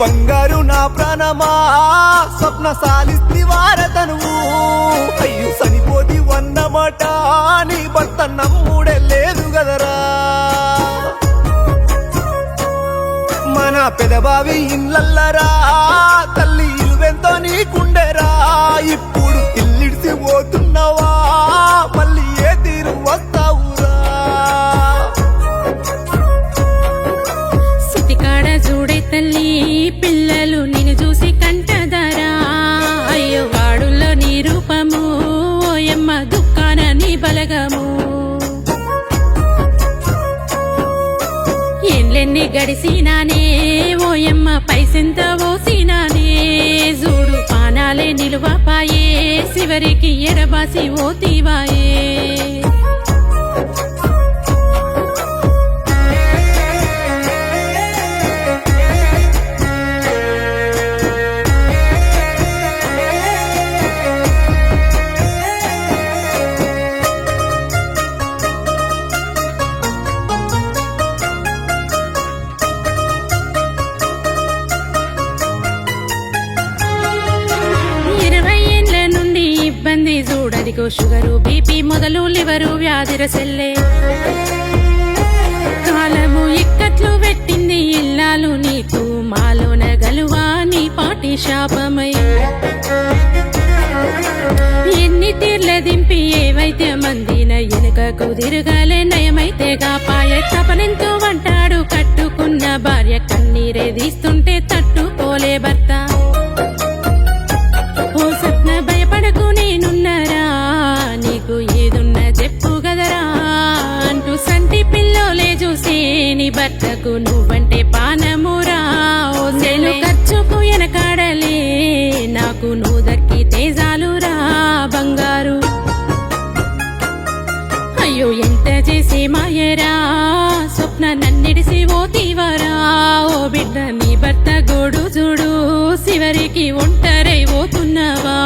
బంగారు నా ప్రాణమా? స్వప్న సాలిస్తి వారతనువు అయ్యో సనిపోతి వన్నమాట నీ భర్త నమ్ముడే లేదు కదరా మన పెదబావి ఇల్లల్లరా తల్లి ఇల్వెంతో నీకుండెరా. ఇప్పుడు ఇల్లిడిసి పోతున్నావా మళ్ళీ ఏంలెన్ని గడిసినానే ఓయమ్మ పైసెంత ఓసినానే జూడు పానాలే నిలువపాయే శివరికి ఎడబాసి ఓతివాయే చూడదిగో షుగరు బీపీ మొదలు లివరు వ్యాధిర సెల్లే కాలము ఇక్కట్లు పెట్టింది ఇల్లాలు నీకు మాలోన గలువా నీ పాటి శాపమై. ఎన్ని తీర్ల దింపి ఏవైతే మందిన ఎనుకకు తిరగాలే నయమైతే కాపాయ తపనెంతో వంటాడు కట్టుకున్న భార్య కన్నీరే తీస్తుంటే తట్టుకోలే భర్త. భర్తకు నువ్వంటే పానమురా నేను ఖర్చుకు ఎనకాడలే. నాకు నువ్వు దక్కి తేజాలురా బంగారు. అయ్యో ఎంత చేసే మాయరా. స్వప్న నన్నిడిసి ఓ తీవరా. ఓ బిడ్డ నీ భర్త గోడు చూడు. శివరికి ఒంటరై పోతున్నావా.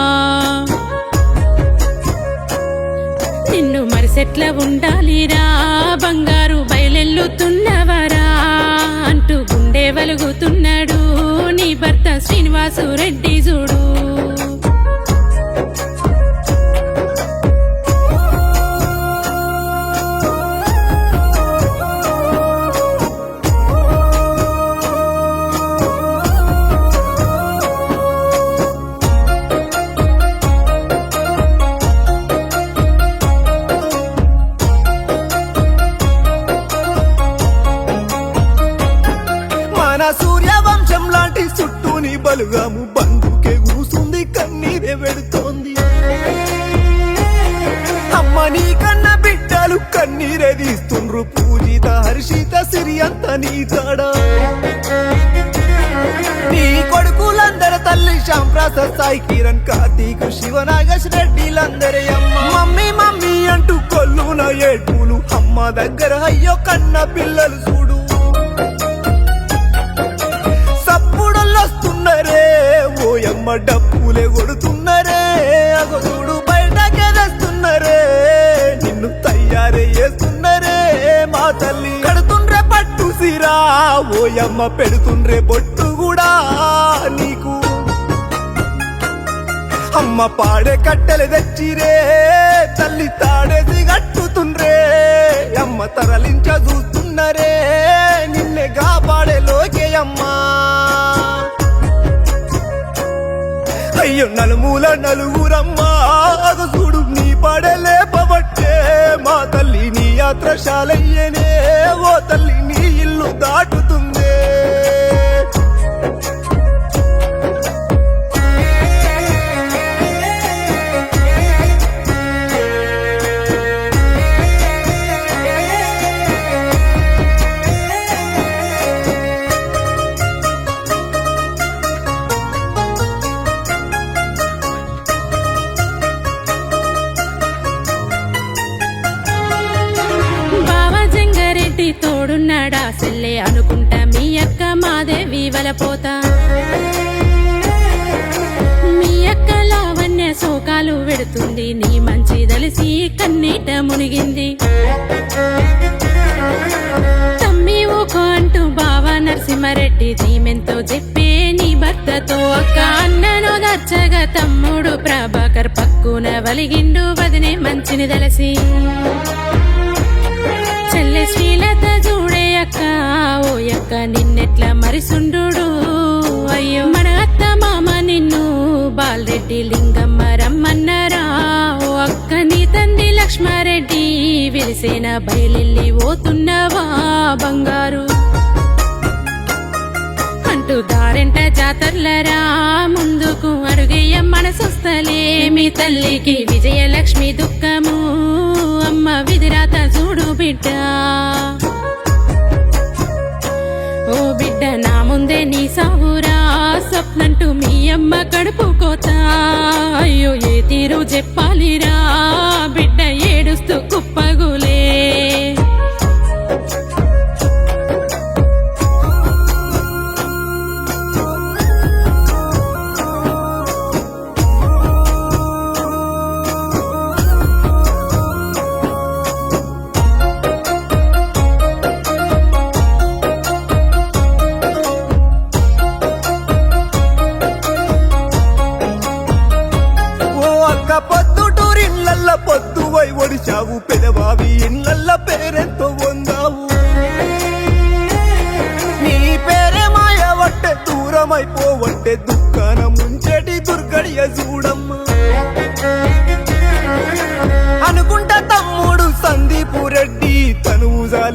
నిన్ను మరిసెట్ల ఉండాలిరా. బంగారు గుండె వెలుగుతున్నాడు. నీ భర్త శ్రీనివాసు రెడ్డి చూడు. మన సూర్యవంశం లాంటి చుట్టూని బలుగాము. బంధుకే కూసుంది కన్నీరే వెడుతోంది. అమ్మ నీ కన్న బిడ్డలు కన్నీరే తీస్తుండ్రు. పూజిత హర్షిత సిరి అంత నీ తాడా నీ కొడుకులందరి తల్లి శ్యాంప్రసాద్ సాయి కిరణ్ కార్తీక్ శివనాగేశ్ రెడ్డిలందరి అమ్మ. మమ్మీ మమ్మీ అంటూ కొల్లున ఏడుపులు. అమ్మ దగ్గర అయ్యో కన్న పిల్లలు చూడు. ఓయమ్మ డప్పులే కొడుతున్నరే. అగోడు బయట బయటకే నిన్ను తయారే చేస్తున్నారే మా తల్లి. కడుతుండ్రే పట్టు సిరా ఓయమ్మ పెడుతుండ్రే బొట్టు కూడా నీకు. అమ్మ పాడే కట్టెలు తెచ్చిరే తల్లి తాడేసి కట్టుతుండ్రే. అమ్మ తరలించ చూస్తున్నారే నిన్నే కాపాడే లోకే అమ్మా. అయ్యో నలుమూల నలుగురమ్మా. చూడు నీ పడలే లేపబట్టే మా తల్లి నీ యాత్రశాలయ్యనే. ఓ తోడున్నాడా? సెల్లే అనుకుంటా మీ అక్క మాదేవి వలపోతా మీ అక్క లావణ్య శోకాలు పెడుతుంది నీ మంచి దలిసి కన్నీట మునిగింది. తమ్మి ఊకో అంటూ బావా నరసింహారెడ్డి దీమెంతో చెప్పే నీ భర్తతో అక్క అన్నను దచ్చగా తమ్ముడు ప్రభాకర్ పక్కున వలిగిండు వదినే మంచిని దలసి. అక్క నిన్నెట్లా మరిసుండు అయ్యో. మన అత్త మామ నిన్ను బాలరెడ్డి లింగమ్మ రమ్మన్నారా? అక్క నీ తండ్రి లక్ష్మారెడ్డి విరిసేన బయలెల్లి పోతున్నవా బంగారు? అంటూ దారెంట జాతర్లరా ముందుకు అడుగేయ మనసొస్తలే మీ తల్లికి విజయలక్ష్మి దుఃఖము. అమ్మ విధిరాత చూడు బిడ్డా. బిడ్డ నా ముందే నీ సావురా స్వప్నంటూ మీ అమ్మ కడుపుకోతా అయ్యో ఏ తీరు చెప్పాలిరా?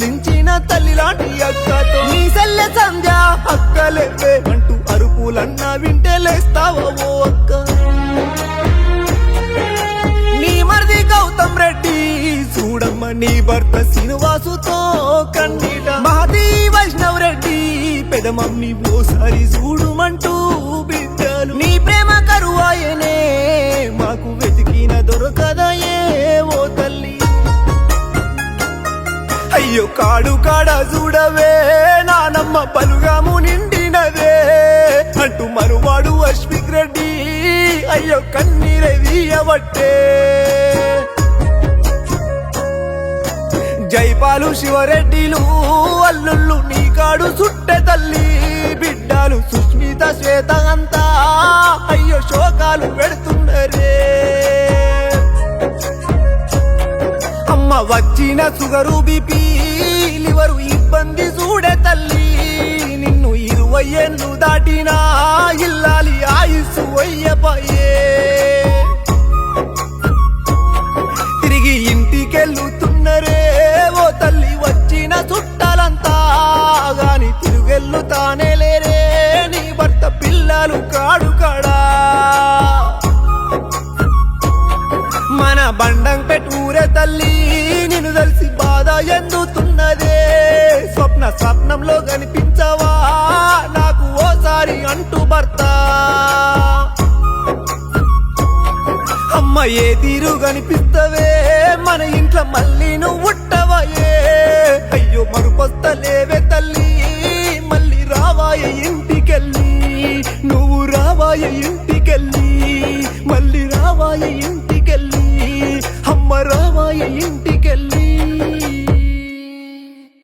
తనువు తల్లి లాంటి అక్కతో. నీ సెల్లె సంధ్య అక్కలేవే అంటూ అరుపులన్నా వింటే లేస్తావో అక్క. నీ మరిది గౌతమ్ రెడ్డి చూడమ్మ నీ భర్త శ్రీనివాసుతో కన్నీట. మహది వైష్ణవ్ రెడ్డి పెదమమ్మి ఓసారి చూడుమంటూ బిడ్డలు. నీ ప్రేమ కరువాయనే మాకు వెతికిన దొరకదయే ఓ తల్లి. అయ్యో కాడు కాడ చూడవే నానమ్మ పలుగాము నిండినదే అంటూ మరువాడు అశ్విక్ రెడ్డి అయ్యో కన్నీరే వీయబట్టే. జైపాలు శివరెడ్డిలు అల్లుళ్ళు నీ కాడు చుట్టే తల్లి. బిడ్డలు సుస్మిత శ్వేత అంతా అయ్యో శోకాలు పెడుతు వచ్చిన సుగరు బిపి లివరు ఇబ్బంది చూడే తల్లి. నిన్ను ఇరవై ఏళ్ళు దాటినా ఇల్లాలి ఆయుసు వయ్యపోయే తిరిగి ఇంటికెళ్ళుతున్నరే ఓ తల్లి వచ్చిన చుట్టాలంతా. గాని తిరుగెళ్ళుతానే లేరే నీ భర్త పిల్లలు కాడు కాడా. మన బండం పెట్టూరే తల్లి. నిన్ను తెలిసి బాధ ఎందుతున్నదే? స్వప్న స్వప్నంలో కనిపించవా? నాకు ఓసారి అంటూ భర్త. అమ్మ ఏ తీరు కనిపిస్తవే? మన ఇంట్లో మళ్ళీ నువ్వు ఉట్టవా